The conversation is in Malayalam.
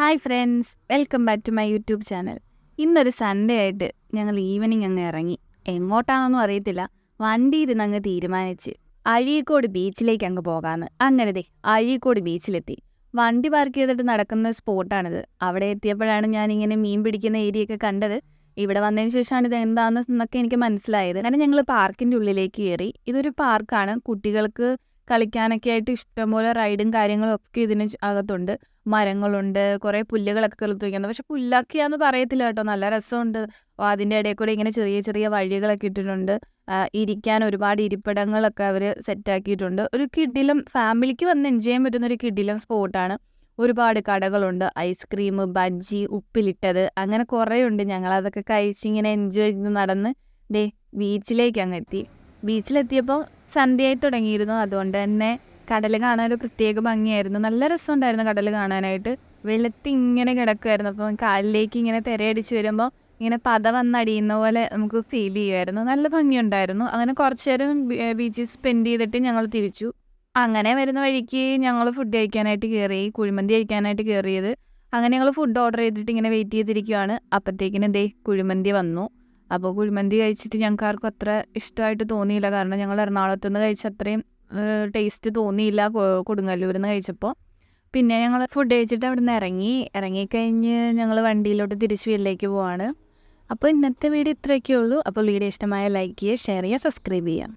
Hi friends welcome back to my YouTube channel ഇന്നൊരു സൺഡേ ആയിട്ട് ഞങ്ങൾ ഈവനിങ് അങ്ങ് ഇറങ്ങി. എങ്ങോട്ടാണെന്നൊന്നും അറിയത്തില്ല. വണ്ടി ഇരുന്ന് അങ്ങ് തീരുമാനിച്ച് അഴീക്കോട് ബീച്ചിലേക്ക് അങ്ങ് പോകാമെന്ന് അങ്ങനെ ദേ അഴീക്കോട് ബീച്ചിലെത്തി വണ്ടി പാർക്ക് ചെയ്തിട്ട് നടക്കുന്ന സ്പോട്ടാണിത് അവിടെ എത്തിയപ്പോഴാണ് ഞാൻ ഇങ്ങനെ മീൻ പിടിക്കുന്ന ഏരിയ ഒക്കെ കണ്ടത്. ഇവിടെ വന്നതിന് ശേഷമാണ് ഇത് എന്താണെന്നൊക്കെ എനിക്ക് മനസ്സിലായത്. അങ്ങനെ ഞങ്ങൾ പാർക്കിന്റെ ഉള്ളിലേക്ക് കയറി. ഇതൊരു പാർക്കാണ് കുട്ടികൾക്ക് കളിക്കാനൊക്കെ ആയിട്ട് ഇഷ്ടംപോലെ റൈഡും കാര്യങ്ങളും ഒക്കെ ഇതിന് അകത്തുണ്ട്. മരങ്ങളുണ്ട് കുറേ പുല്ലുകളൊക്കെ കിളുത്ത് വയ്ക്കുന്നത് പക്ഷെ പുല്ലൊക്കെയാന്ന് പറയത്തില്ല കേട്ടോ. നല്ല രസമുണ്ട്. അതിന്റെ ഇടയിൽ കൂടെ ഇങ്ങനെ ചെറിയ ചെറിയ വഴികളൊക്കെ ഇട്ടിട്ടുണ്ട്. ഇരിക്കാൻ ഒരുപാട് ഇരിപ്പിടങ്ങളൊക്കെ അവർ സെറ്റാക്കിയിട്ടുണ്ട് ഒരു കിടിലം ഫാമിലിക്ക് വന്ന് എൻജോയ് ചെയ്യാൻ പറ്റുന്ന ഒരു കിടിലം സ്പോട്ടാണ് ഒരുപാട് കടകളുണ്ട്. ഐസ്ക്രീം ബജ്ജി ഉപ്പിലിട്ടത്. അങ്ങനെ കുറേ ഉണ്ട് ഞങ്ങൾ. അതൊക്കെ കഴിച്ച് ഇങ്ങനെ എൻജോയ് ചെയ്ത് നടന്ന് ദേ ബീച്ചിലേക്ക് അങ്ങ് എത്തി. ബീച്ചിലെത്തിയപ്പോൾ സന്ധ്യയായി തുടങ്ങിയിരുന്നു. അതുകൊണ്ട് തന്നെ കടൽ കാണാൻ ഒരു പ്രത്യേക ഭംഗിയായിരുന്നു. നല്ല രസമുണ്ടായിരുന്നു കടൽ കാണാനായിട്ട്. വെളുത്തി ഇങ്ങനെ കിടക്കുമായിരുന്നു അപ്പം കാലിലേക്ക് ഇങ്ങനെ തിരയടിച്ച് വരുമ്പോൾ ഇങ്ങനെ പത വന്നടിയുന്ന പോലെ നമുക്ക് ഫീൽ ചെയ്യുമായിരുന്നു നല്ല ഭംഗിയുണ്ടായിരുന്നു. അങ്ങനെ കുറച്ച് നേരം ബീച്ചിൽ സ്പെൻഡ് ചെയ്തിട്ട് ഞങ്ങൾ തിരിച്ചു. അങ്ങനെ വരുന്ന വഴിക്ക് ഞങ്ങൾ ഫുഡ് കഴിക്കാനായിട്ട് കയറി കുഴിമന്തി കഴിക്കാനായിട്ട് കയറിയത്. അങ്ങനെ ഞങ്ങൾ ഫുഡ് ഓർഡർ ചെയ്തിട്ട് ഇങ്ങനെ വെയിറ്റ് ചെയ്തിരിക്കുവാണ്. അപ്പോഴത്തേക്കിനും ദേ കുഴിമന്തി വന്നു. അപ്പോൾ കുഴിമന്തി കഴിച്ചിട്ട് ഞങ്ങൾക്ക് ആർക്കും അത്ര ഇഷ്ടമായിട്ട് തോന്നിയില്ല. കാരണം ഞങ്ങൾ എറണാകുളത്ത് നിന്ന് കഴിച്ച അത്രയും ടേസ്റ്റ് തോന്നിയില്ല കൊടുങ്ങല്ലൂരിൽ നിന്ന് കഴിച്ചപ്പോൾ പിന്നെ ഞങ്ങൾ ഫുഡ് കഴിച്ചിട്ട് അവിടെ നിന്ന് ഇറങ്ങി. ഇറങ്ങിക്കഴിഞ്ഞ് ഞങ്ങൾ വണ്ടിയിലോട്ട് തിരിച്ച് വീട്ടിലേക്ക് പോവാണ്. അപ്പോൾ ഇന്നത്തെ വീഡിയോ ഇത്രയൊക്കെ ഉള്ളൂ. അപ്പോൾ വീഡിയോ ഇഷ്ടമായ ലൈക്ക് ചെയ്യുക ഷെയർ ചെയ്യുക സബ്സ്ക്രൈബ് ചെയ്യുക.